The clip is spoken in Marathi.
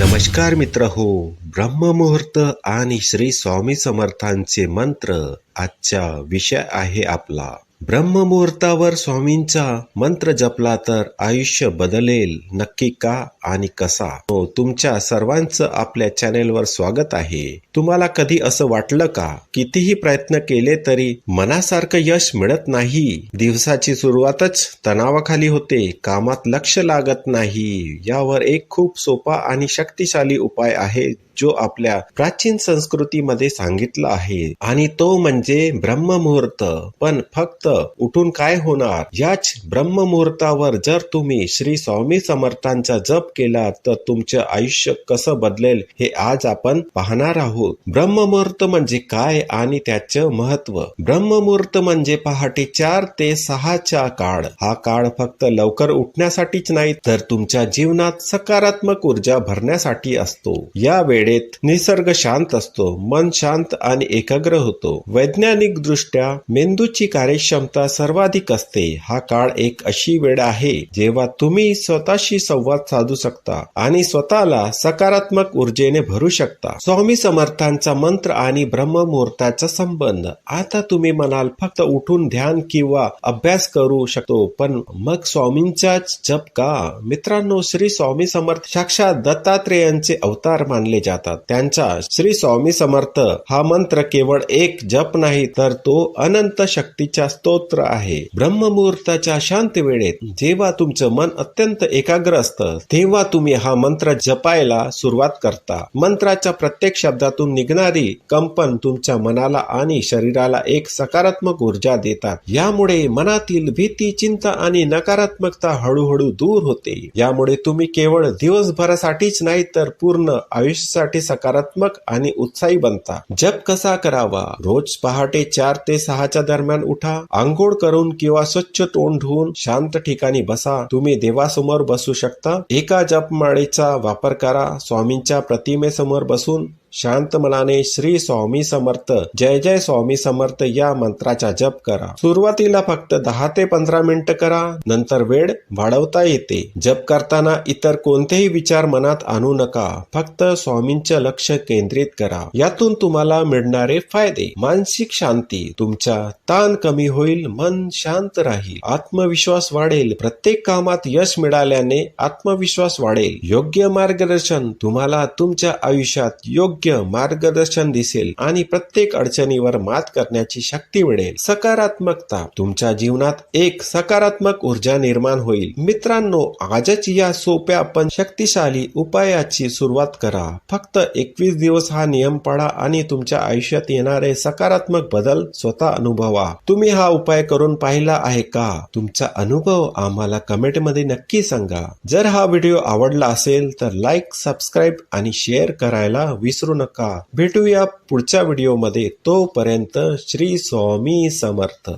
नमस्कार मित्र हो. ब्रह्ममुहूर्त आणि श्री स्वामी समर्थांचे मंत्र आजचा विषय आहे आपला. ब्रह्ममुहूर्तावर स्वामींचा मंत्र जपला तर आयुष्य बदलेल नक्की का आणि कसा? हो तुमच्या सर्वांचं आपल्या चॅनेलवर स्वागत आहे. तुम्हाला कधी असं वाटलं का? कितीही प्रयत्न केले तरी मनासारखं यश मिळत नाही. दिवसाची सुरुवातच तणावाखाली होते कामात लक्ष लागत नाही. यावर एक खूप सोपा आणि शक्तिशाली उपाय आहे. जो आपल्या प्राचीन संस्कृतीमध्ये सांगितला आहे. आणि तो म्हणजे ब्रह्ममुहूर्त. पण फक्त उठून काय होणार? याच ब्रह्ममुहूर्तावर जर तुम्ही श्री स्वामी समर्थांचा जप केला तर तुमचं आयुष्य कसं बदलेल हे आज आपण पाहणार आहोत. ब्रह्ममुहूर्त म्हणजे काय आणि त्याचं महत्त्व ब्रह्ममुहूर्त म्हणजे पहाटे चार ते सहाच्या काळ. हा काळ फक्त लवकर उठण्यासाठीच नाही तर तुमच्या जीवनात सकारात्मक ऊर्जा भरण्यासाठी असतो. या वेळेत निसर्ग शांत असतो मन शांत आणि एकाग्र होतो. वैज्ञानिक दृष्ट्या मेंदूची कार्यक्षमता सर्वाधिक असते. हा काळ एक अशी वेळ आहे जेव्हा तुम्ही स्वतःशी संवाद साधू शकता आणि स्वतःला सकारात्मक ऊर्जेने भरू शकता. स्वामी समर्थांचा मंत्र आणि ब्रह्ममुहूर्ताचा संबंध. आता तुम्ही म्हणाल फक्त उठून ध्यान किंवा अभ्यास करू शकतो पण मग स्वामींचाच जप का? मित्रांनो श्री स्वामी समर्थ साक्षात दत्तात्रेयांचे अवतार मानले जातात. त्यांचा श्री स्वामी समर्थ हा मंत्र केवळ एक जप नाही तर तो अनंत शक्तीचा स्तोत्र आहे. ब्रह्ममुहूर्ताच्या शांत वेळेत जेव्हा तुमचं मन अत्यंत एकाग्र असतं तेव्हा तुम्ही हा मंत्र जपायला सुरुवात करता. मंत्राच्या प्रत्येक शब्दातून निघणारी कंपन तुमच्या मनाला आणि शरीराला एक सकारात्मक ऊर्जा देतात. यामुळे मनातील भीती चिंता आणि नकारात्मकता हळूहळू दूर होते. यामुळे तुम्ही केवळ दिवसभरासाठीच नाही तर पूर्ण आयुष्य आयुष्यासाठी सकारात्मक आणि उत्साही बनता. जप कसा करावा? रोज पहाटे चार ते सहाच्या दरम्यान उठा. आंघोळ करून किंवा स्वच्छ तोंड धुवून शांत ठिकाणी बसा. तुम्ही देवासमोर बसू शकता. एका जपमाळेचा वापर करा. स्वामींच्या प्रतिमेसमोर बसून शांत मनाने श्री स्वामी समर्थ जय जय स्वामी समर्थ या मंत्राचा जप करा. सुरुवातीला फक्त दहा ते पंधरा मिनिटं करा नंतर वेळ वाढवता येते. जप करताना इतर कोणतेही विचार मनात आणू नका. फक्त स्वामींचं लक्ष केंद्रित करा. यातून तुम्हाला मिळणारे फायदे. मानसिक शांती. तुमचा ताण कमी होईल मन शांत राहील. आत्मविश्वास वाढेल. प्रत्येक कामात यश मिळाल्याने आत्मविश्वास वाढेल. योग्य मार्गदर्शन तुम्हाला तुमच्या आयुष्यात योग्य योग्य मार्गदर्शन दिसेल आणि प्रत्येक अडचणीवर मात करण्याची शक्ती मिळेल. सकारात्मकता. तुमच्या जीवनात एक सकारात्मक ऊर्जा निर्माण होईल. मित्रांनो आजच या सोप्या पण शक्तिशाली उपायाची सुरुवात करा. फक्त एकवीस दिवस हा नियम पाळा आणि तुमच्या आयुष्यात येणारे सकारात्मक बदल स्वतः अनुभवा. तुम्ही हा उपाय करून पाहिला आहे का? तुमचा अनुभव आम्हाला कमेंटमध्ये नक्की सांगा. जर हा व्हिडिओ आवडला असेल तर लाईक सबस्क्राईब आणि शेअर करायला विसरू नका. भेटूया पुढच्या व्हिडिओमध्ये. तोपर्यंत श्री स्वामी समर्थ.